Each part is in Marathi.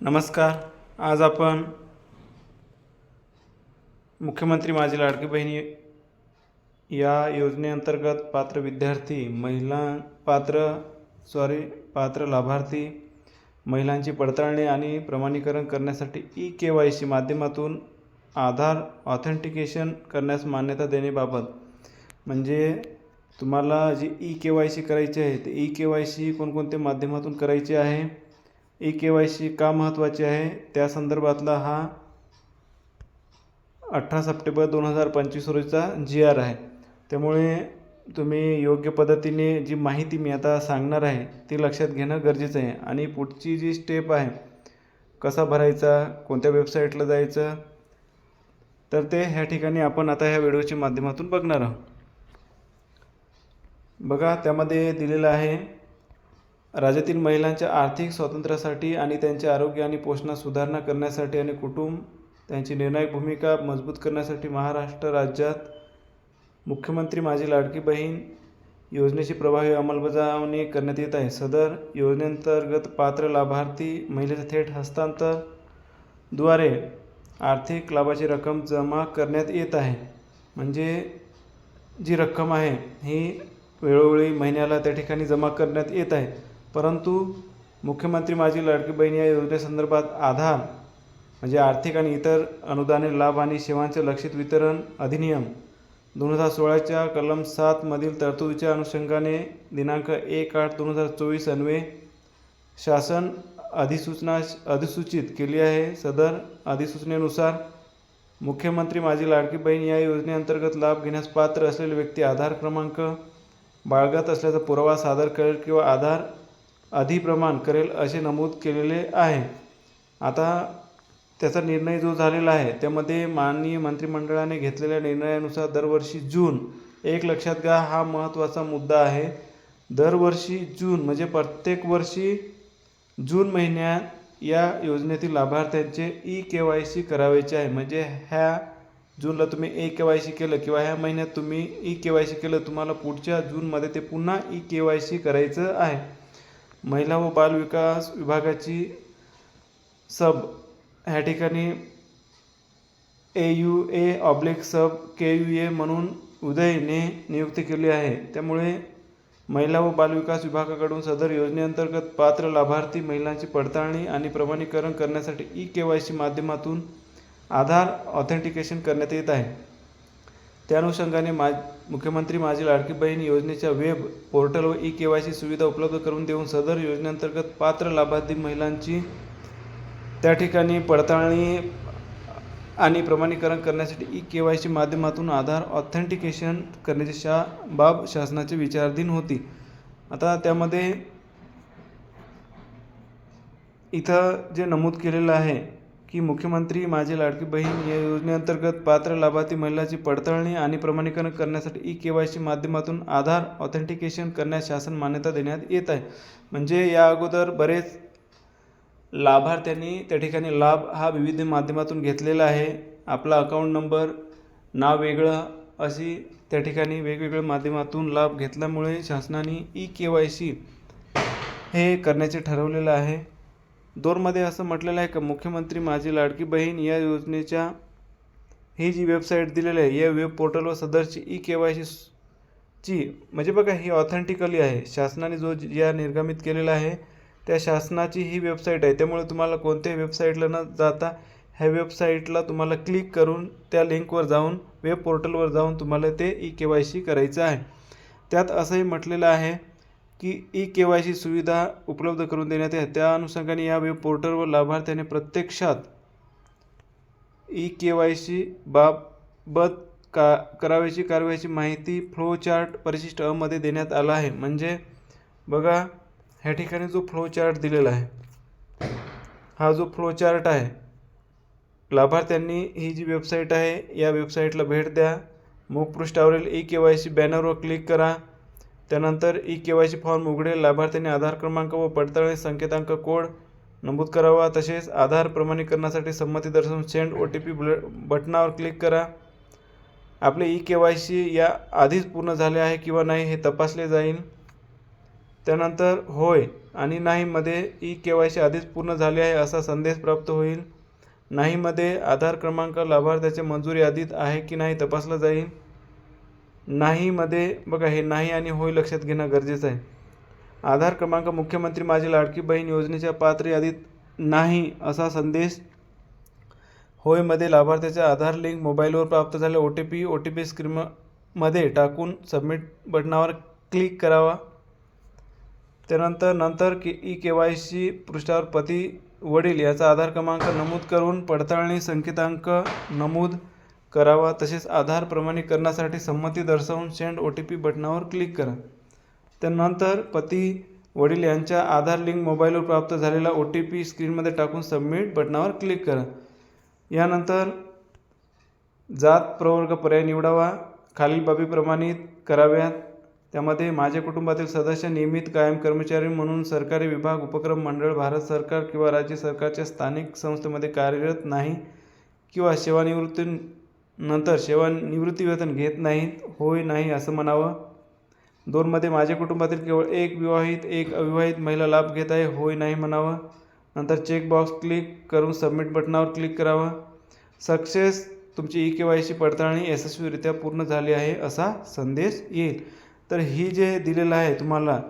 नमस्कार. आज आपण मुख्यमंत्री माझी लाडकी बहिणी या योजनेअंतर्गत पात्र विद्यार्थी महिला पात्र सॉरी पात्र लाभार्थी महिलांची पडताळणी आणि प्रमाणीकरण करण्यासाठी ई के वाय सी माध्यमातून आधार ऑथेंटिकेशन करण्यास मान्यता देण्याबाबत म्हणजे तुम्हाला जी ई के वाय सी करायची आहे ते ई के वाय सी कोणकोणत्या माध्यमातून करायची आहे? ई के वाय सी का महत्त्वाची आहे? त्या संदर्भातला हा अठरा सप्टेंबर दोन हजार पंचवीस रोजीचा जी आर आहे. त्यामुळे तुम्ही योग्य पद्धतीने जी माहिती मी आता सांगणार आहे ती लक्षात घेणं गरजेचं आहे. आणि पुढची जी स्टेप आहे कसा भरायचा कोणत्या वेबसाईटला जायचं तर ते ह्या ठिकाणी आपण आता ह्या व्हिडिओच्या माध्यमातून बघणार आहोत. बघा त्यामध्ये दिलेलं आहे राज्यातील महिलांच्या आर्थिक स्वातंत्र्यासाठी आणि त्यांचे आरोग्य आणि पोषणात सुधारणा करण्यासाठी आणि कुटुंब त्यांची निर्णायक भूमिका मजबूत करण्यासाठी महाराष्ट्र राज्यात मुख्यमंत्री माझी लाडकी बहीण योजनेची प्रभावी अंमलबजावणी करण्यात येत आहे. सदर योजनेअंतर्गत पात्र लाभार्थी महिलेचे थेट हस्तांतरद्वारे आर्थिक लाभाची रक्कम जमा करण्यात येत आहे. म्हणजे जी रक्कम आहे ही वेळोवेळी महिन्याला त्या ठिकाणी जमा करण्यात येत आहे. परंतु मुख्यमंत्री माझी लाडकी बहीण या योजनेसंदर्भात आधार म्हणजे आर्थिक आणि इतर अनुदाने लाभ आणि सेवांचे लक्षित वितरण अधिनियम दोन हजार सोळाच्या कलम सातमधील तरतुदीच्या अनुषंगाने दिनांक एक आठ दोन हजार चोवीस अन्वे शासन अधिसूचना अधिसूचित केली आहे. सदर अधिसूचनेनुसार मुख्यमंत्री माझी लाडकी बहीण या योजनेअंतर्गत लाभ घेण्यास पात्र असलेली व्यक्ती आधार क्रमांक बाळगत असल्याचा पुरावा सादर करेल किंवा आधार अधिप्रमाण करेल असे नमूद केलेले आहे. आता त्याचा निर्णय जो झालेला आहे त्यामध्ये माननीय मंत्रिमंडळाने घेतलेल्या निर्णयानुसार दरवर्षी जून एक लक्षात घ्या हा महत्त्वाचा मुद्दा आहे. दरवर्षी जून म्हणजे प्रत्येक वर्षी जून महिन्यात या योजनेतील लाभार्थ्यांचे ई के वाय सी करावायचे आहे. म्हणजे ह्या जूनला तुम्ही ए के वाय सी केलं किंवा ह्या महिन्यात तुम्ही ई के वाय सी केलं तुम्हाला पुढच्या जूनमध्ये ते पुन्हा ई के वाय सी करायचं आहे. महिला व बालविकास विभागाची सब ह्या ठिकाणी A U A oblique sub K U A म्हणून उदयने नियुक्ती केली आहे. त्यामुळे महिला व बालविकास विभागाकडून सदर योजनेअंतर्गत पात्र लाभार्थी महिलांची पडताळणी आणि प्रमाणीकरण करण्यासाठी ई के वाय सी माध्यमातून आधार ऑथेंटिकेशन करण्यात येत आहे. त्या अनुषंगाने मा मुख्यमंत्री माझी लाडकी बहीण योजनेच्या वेब पोर्टल व ई के वाय सी सुविधा उपलब्ध करून देऊन सदर योजनेअंतर्गत पात्र लाभार्थी महिलांची त्या ठिकाणी पडताळणी आणि प्रमाणीकरण करण्यासाठी ई के वाय सी माध्यमातून आधार ऑथेंटिकेशन करण्याची शा बाब शासनाची विचारधीन होती. आता त्यामध्ये इथं जे नमूद केलेलं आहे की मुख्यमंत्री माझी लाडकी बहीण या योजनेअंतर्गत पात्र लाभार्थी महिलाची पडताळणी आणि प्रमाणीकरण करण्यासाठी ई के वाय सी माध्यमातून आधार ऑथेंटिकेशन करण्यास शासन मान्यता देण्यात येत आहे. म्हणजे या अगोदर बरेच लाभार्थ्यांनी त्या ठिकाणी लाभ हा विविध माध्यमातून घेतलेला आहे. आपला अकाउंट नंबर नाव वेगळं अशी त्या ठिकाणी वेगवेगळ्या माध्यमातून लाभ घेतल्यामुळे शासनाने ई के वाय सी हे करण्याचे ठरवलेलं आहे. दोरमध्ये असं म्हटलेलं आहे का मुख्यमंत्री माझी लाडकी बहीण या योजनेच्या ही जी वेबसाईट दिलेली आहे या वेब पोर्टलवर सदरची ई के वाय सी ची म्हणजे बघा ही ऑथेंटिकली आहे. शासनाने जो या निर्गमित केलेला आहे त्या शासनाची ही वेबसाईट आहे. त्यामुळे तुम्हाला कोणत्याही वेबसाईटला न जाता ह्या वेबसाईटला तुम्हाला क्लिक करून त्या लिंकवर जाऊन वेब पोर्टलवर जाऊन तुम्हाला ते ई के वाय सी करायचं आहे. त्यात असंही म्हटलेलं आहे की ई के वाय सी सुविधा उपलब्ध करून देण्यात येते त्या अनुषंगाने या वेब पोर्टलवर लाभार्थ्याने प्रत्यक्षात ई के वाय सी बाबत का करावयाची कारवाईची माहिती फ्लो चार्ट परिशिष्ट अमध्ये देण्यात आला आहे. म्हणजे बघा ह्या ठिकाणी जो फ्लोचार्ट दिलेला आहे हा जो फ्लो चार्ट आहे लाभार्थ्यांनी ही जी वेबसाईट आहे या वेबसाईटला भेट द्या. मुखपृष्ठावरील ई के वाय सी बॅनरवर क्लिक करा. त्यानंतर e K Y C form उघडेल. लाभार्थ्यांनी आधार क्रमांक व पडताळणी संकेतांक कोड नमूद करावा. तसेच आधार प्रमाणीकरणासाठी संमती दर्शवून सेंड ओ टी पी बटनावर क्लिक करा. आपले ई के वाय सी या आधीच पूर्ण झाले आहे किंवा नाही हे तपासले जाईल. त्यानंतर होय आणि नाहीमध्ये ई के वाय सी आधीच पूर्ण झाली आहे असा संदेश प्राप्त होईल. नाहीमध्ये आधार क्रमांक लाभार्थ्याच्या मंजुरी यादीत आहे की नाही तपासलं जाईल. नाहीमध्ये बघा हे नाही आणि होय लक्षात घेणं गरजेचं आहे. आधार क्रमांक मुख्यमंत्री माझी लाडकी बहीण योजनेच्या पात्र यादीत नाही असा संदेश होयमध्ये लाभार्थ्याच्या आधार लिंक मोबाईलवर प्राप्त झाले O T P O T P स्क्रीनमध्ये टाकून सबमिट बटनावर क्लिक करावा. त्यानंतर नंतर K e K Y C पृष्ठावर पती वडील याचा आधार क्रमांक नमूद करून पडताळणी संकेतांक नमूद करावा तसेच आधार प्रमाणीकरणासाठी संमती दर्शवून सेंड ओ टी पी बटनावर क्लिक करा. त्यानंतर पती वडील यांच्या आधार लिंक मोबाईलवर प्राप्त झालेला ओ टी पी स्क्रीनमध्ये टाकून सबमिट बटनावर क्लिक करा. यानंतर जात प्रवर्ग पर्याय निवडावा. खालील बाबी प्रमाणित कराव्यात. त्यामध्ये माझ्या कुटुंबातील सदस्य नियमित कायम कर्मचारी म्हणून सरकारी विभाग उपक्रम मंडळ भारत सरकार किंवा राज्य सरकारच्या स्थानिक संस्थेमध्ये कार्यरत नाही किंवा सेवानिवृत्ती सेवानिवृत्ती वेतन घेत नाहीत होय नाही असं म्हणावं. दोनमध्ये माझ्या कुटुंबातील केवळ एक विवाहित एक अविवाहित महिला लाभ घेत आहे होय नाही म्हणावं. नंतर चेकबॉक्स क्लिक करून सबमिट बटनावर क्लिक करावं. सक्सेस तुमची ई के वाय सी पडताळणी यशस्वीरित्या पूर्ण झाली आहे असा संदेश येईल. तर ही जे दिलेलं आहे तुम्हाला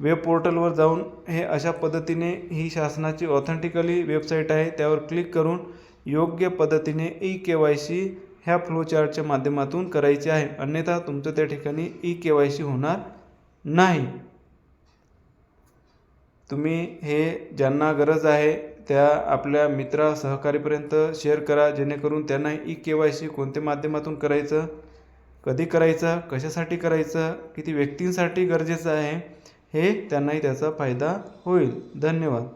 वेब पोर्टलवर जाऊन हे अशा पद्धतीने ही शासनाची ऑथेंटिकली वेबसाईट आहे त्यावर क्लिक करून योग्य पद्धतीने ई के वाय सी ह्या फ्लोचार्टच्या माध्यमातून करायचे आहे. अन्यथा तुमचं त्या ठिकाणी ई के वाय सी होणार नाही. तुम्ही हे ज्यांना गरज आहे त्या आपल्या मित्रा सहकारीपर्यंत शेअर करा जेणेकरून त्यांना ई के वाय सी कोणत्या माध्यमातून करायचं कधी करायचं कशासाठी करायचं किती व्यक्तींसाठी गरजेचं आहे हे त्यांनाही त्याचा फायदा होईल. धन्यवाद.